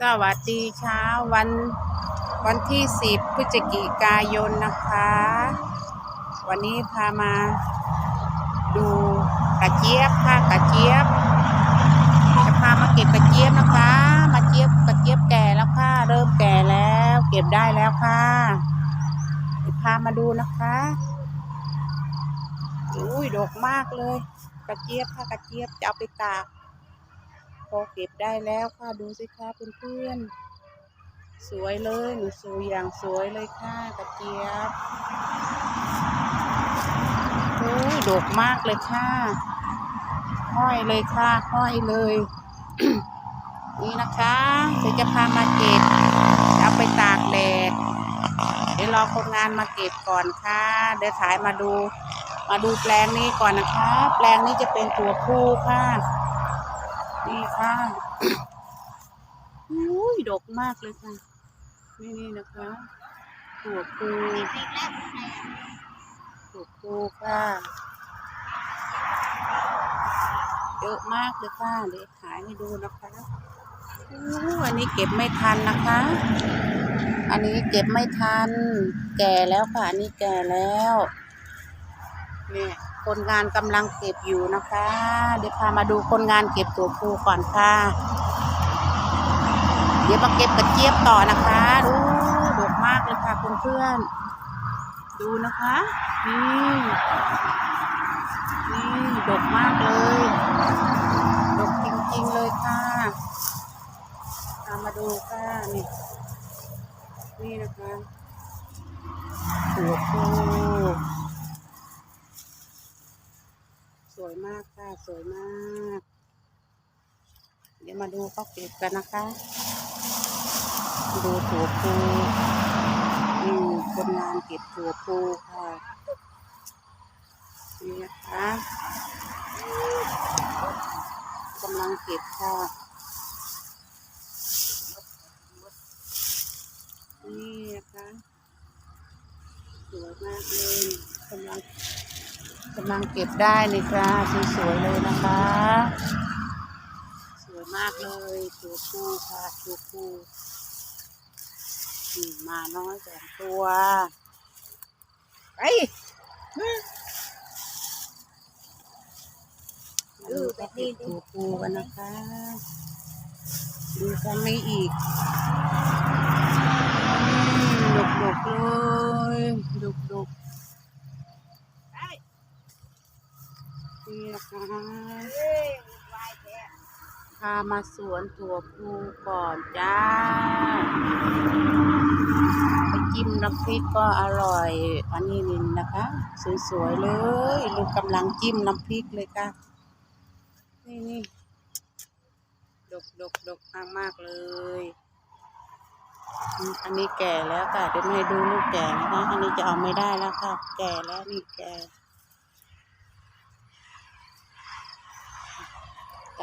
สวัสดีเช้าวันวันที่10พฤศจิกายนนะคะ วันนี้พามาดูกระเจี๊ยบค่ะกระเจี๊ยบ จะพามาเก็บกระเจี๊ยบนะคะ มาเจี๊ยบกระเจี๊ยบแก่แล้วค่ะ เริ่มแก่แล้ว เก็บได้แล้วค่ะพามาดูนะคะอุ้ยดกมากเลย กระเจี๊ยบค่ะกระเจี๊ยบจะเอาไปตาก พอเก็บได้แล้วค่ะดูสิคะเพื่อนๆสวยเลยหนูสวยอย่างสวยเลยค่ะกระเจี๊ยบโอ้ยดกมากเลยค่ะห้อยเลยค่ะห้อยเลย นี่นะคะเดี๋ยวจะพามาเก็บเอาไปตากแดดเดี๋ยวรอคนงานมาเก็บก่อนค่ะ เดี๋ยวถ่ายมาดู มาดูแปลงนี้ก่อนนะคะ แปลงนี้จะเป็นตัวผู้ค่ะ นี่ค่ะอุ้ยดกมากเลยค่ะ นี่นี่นะคะถั่วพูถั่วพูค่ะ เยอะมากเลยค่ะเดี๋ยวขายให้ดูนะคะอู้อันนี้เก็บไม่ทันนะคะ อันนี้เก็บไม่ทัน แก่แล้วค่ะ อันนี้แก่แล้ว เนี่ย คนงานกำลังเก็บอยู่นะคะ เดี๋ยวพามาดูคนงานเก็บตัวภูก่อนค่ะ เดี๋ยวมาเก็บกระเจี๊ยบต่อนะคะดูดกมากเลยค่ะเพื่อน ดูนะคะนี่นี่ดกมากเลยดกจริงๆเลยค่ะตามมาดูค่ะนี่นี่นะคะตัวภู สวยมากค่ะ สวยมาก เดี๋ยวมาดูเขาเก็บกันนะคะ ดูถั่วพูอืมคนงานเก็บถั่วพูค่ะ นี่นะคะกำลังเก็บค่ะนี่นะคะสวยมากเลยกำลังำลังเก็บได้นี่ค่ะสวยๆเลยนะคะ สวยมากเลยตัวผู้ค่ะตัวผู้นี่มาน้อยสองตัวไปดูกระเก็บตัวผู้กันนะคะดูกันไม่อีกดกดกๆเลยดกดกๆ นี่นะคะพามาสวนถั่วพูก่อนจ้า ไปจิ้มน้ำพริกก็อร่อย อันนี้นี่นะคะ สวยๆเลย ลูกกำลังจิ้มน้ำพริกเลยค่ะ นี่นี่ดกดกดกมากมากเลย อันนี้แก่แล้วค่ะ เดี๋ยวไม่ให้ดูลูกแก่นะคะ อันนี้จะเอาไม่ได้แล้วค่ะ แก่แล้วนี่แก่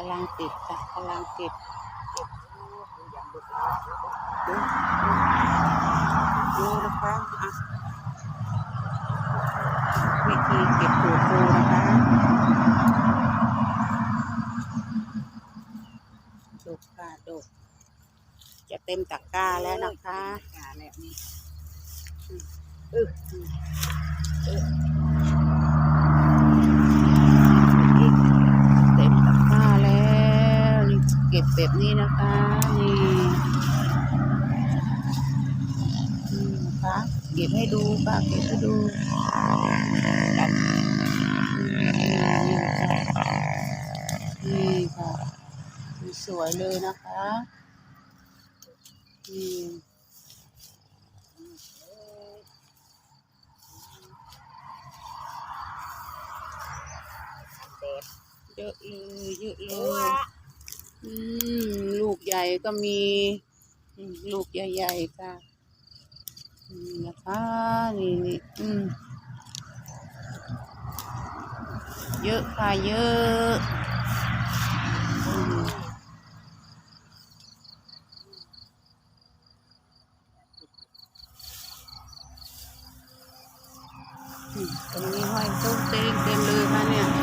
ำลังติดค่ะกำลังติดดูดูนะคะอะวิธีเก็บปูปูนะคะดกค่ะดกจะเต็มตะกร้าแล้วนะคะแล้วนี่เออเออเต็มตะกร้าแล้วนี่เก็บแบบนี้นะคะนี่นี่ะคะเก็บให้ดูค่ะเก็บให้ดูนี่ค่ะสวยเลยนะคะนี่เยอะเลยเยอะเลย ลูกใหญ่ก็มี ลูกใหญ่ๆค่ะนี่นะคะนี่นี่อืมเยอะค่ะ เยอะอืมอืมตรงนี้ห้อยตุ้งเต็งเต็มเลยค่ะเนี่ย